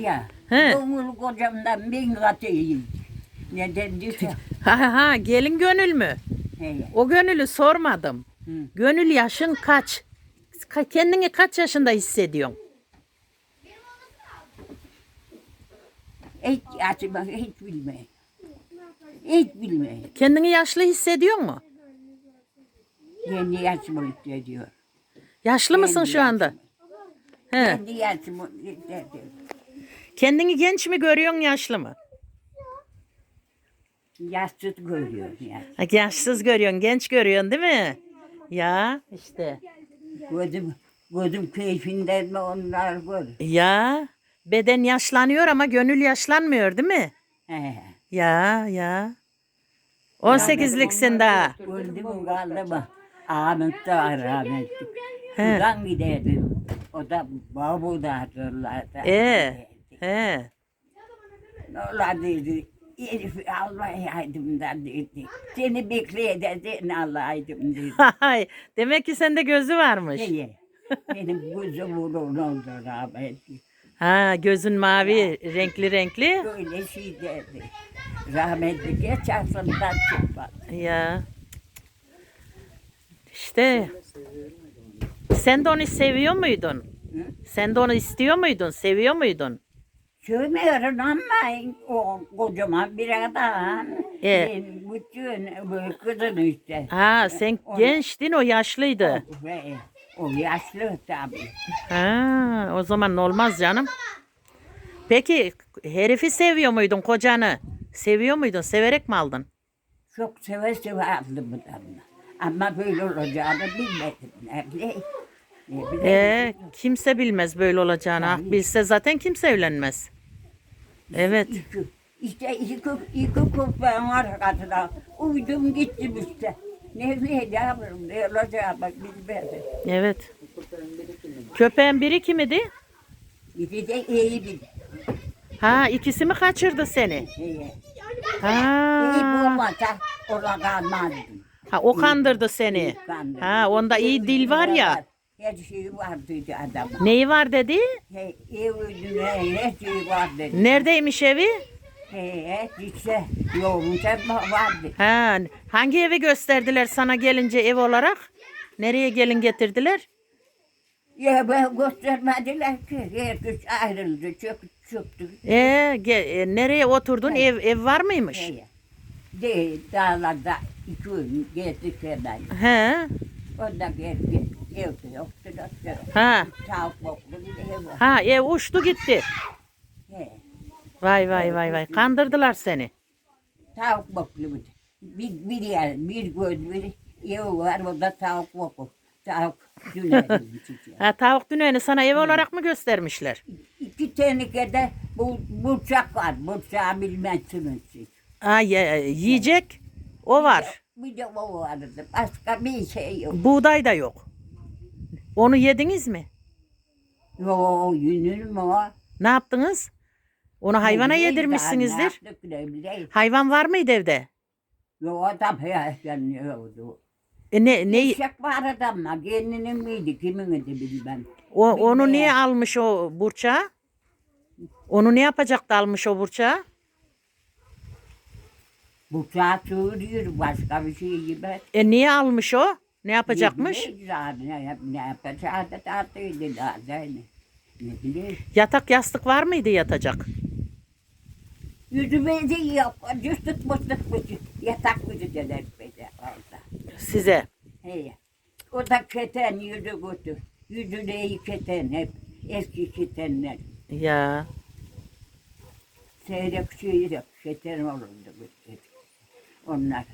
Ya. He. Domuz kocamdan bin katı iyi. Neden diyorsa. Ha ha ha gelin gönül mü? He. O gönülü sormadım. Hı. Gönül yaşın kaç? Ka- Kendini kaç yaşında hissediyorsun? Hiç açma, hiç bilme. Hiç bilme. Kendini yaşlı hissediyor mu? Kendi yaşımı hissediyor. Yaşlı mısın şu anda? He. Kendi yaşımı hissediyor. Kendini genç mi görüyorsun yaşlı mı? Yaşsız görüyor ya. Ha, yaşsız görüyorsun, genç görüyorsun değil mi? Ya işte. Gözüm, gözüm keyfinden mi onlar gör. Ya beden yaşlanıyor ama gönül yaşlanmıyor değil mi? He. Ya ya. 18'liksin daha. Öldü mü kaldı mı? Ahmet de var rahmetli. He. Buradan giderdim. O da babu da hatırlardı. Ee, he. Allah dedi. Herifi almayaydım da dedi. Seni bekleyeceksin alaydım dedi. Hay, demek ki sende gözü varmış. Neye? Benim gözüm vurun oldu rahmetli. Ha, gözün mavi, renkli renkli. Böyle şey derdi. Rahmetli geç aslından çıkmaz. Ya. İşte. Sen de onu seviyor muydun? Hı? Sen de onu istiyor muydun? Seviyor muydun? Söylüyorum ama o kocaman bir adam. Ben bütün bu kızın işte. Ha, sen Onu- gençtin, o yaşlıydı. Ve o yaşlı tabii. Ha, o zaman olmaz canım. Peki herifi seviyor muydun kocanı? Seviyor muydun? Severek mi aldın? Çok seve seve aldım adamla. Ama böyle olacağını bilmedim. Ne bileyim. Ne bileyim. Ee, kimse bilmez böyle olacağını. Ah, bilse zaten kimse evlenmez. Evet. İki, işte iki, iki köpeğin arkasına uydum gittim işte. Ne bileyim yavrum ne olacağını bilmedim. Evet. Köpeğin biri kimidi? Biri de iyi bir Ha ikisi mi kaçırdı seni? İyi Ha, olmasa ona kalmazdım. ha o kandırdı seni. Kandırdı. Ha onda iyi dil var ya. Her şeyi vardı adamın. Neyi var dedi? He, ev ne her şeyi var dedi. Neredeymiş evi? He, işte yolunca vardı. Ha, hangi evi gösterdiler sana gelince ev olarak? Nereye gelin getirdiler? Ya ben göstermediler ki. Herkes ayrıldı, çöktü, çöktü. Ee, ge- e, nereye oturdun? Ev ev var mıymış? He. De dağlarda iki gün gezdik hemen. He. Ondan geri gel. Evde yoktu da. Ha. Tavuk boklu bir ev var. Ha ev uçtu gitti. He. Vay vay vay vay. Kandırdılar seni. Tavuk boklu bir. Bir, bir yer, bir göz, bir ev var. O da tavuk boklu. Tavuk çiçeği. Ha tavuk düneni sana ev olarak mı göstermişler? İki tenekede bu burçak var. Burçağı bilmezsiniz siz. Ha ye- yiyecek o var. Bir de o vardı. Başka bir şey yok. Buğday da yok. Onu yediniz mi? Yo o? Ne yaptınız? Onu hayvana bileyim yedirmişsinizdir. Ne yaptık. Hayvan var mıydı evde? Yo o da yaşlanıyordu. E ne ne Eşek var ama kendinin miydi kimin idi bilmem. o, onu niye almış o burçağı? Onu ne yapacaktı almış o burçağı? Bıçağı sığırıyor başka bir şey gibi. E niye almış o? Ne yapacakmış? Ne Ne, yap- ne yapacağı da tatlıydı zaten. Ne bileyim. Yatak yastık var mıydı yatacak? Yüzüme de yok. Cüstük mıstık mıstık. Yatak mıydı dediler bize orada. Size. He. O da keten yüzü götür. Yüzü de keten hep. Eski ketenler. Ya Seyrek şey yok. Keten olurdu. Onlar.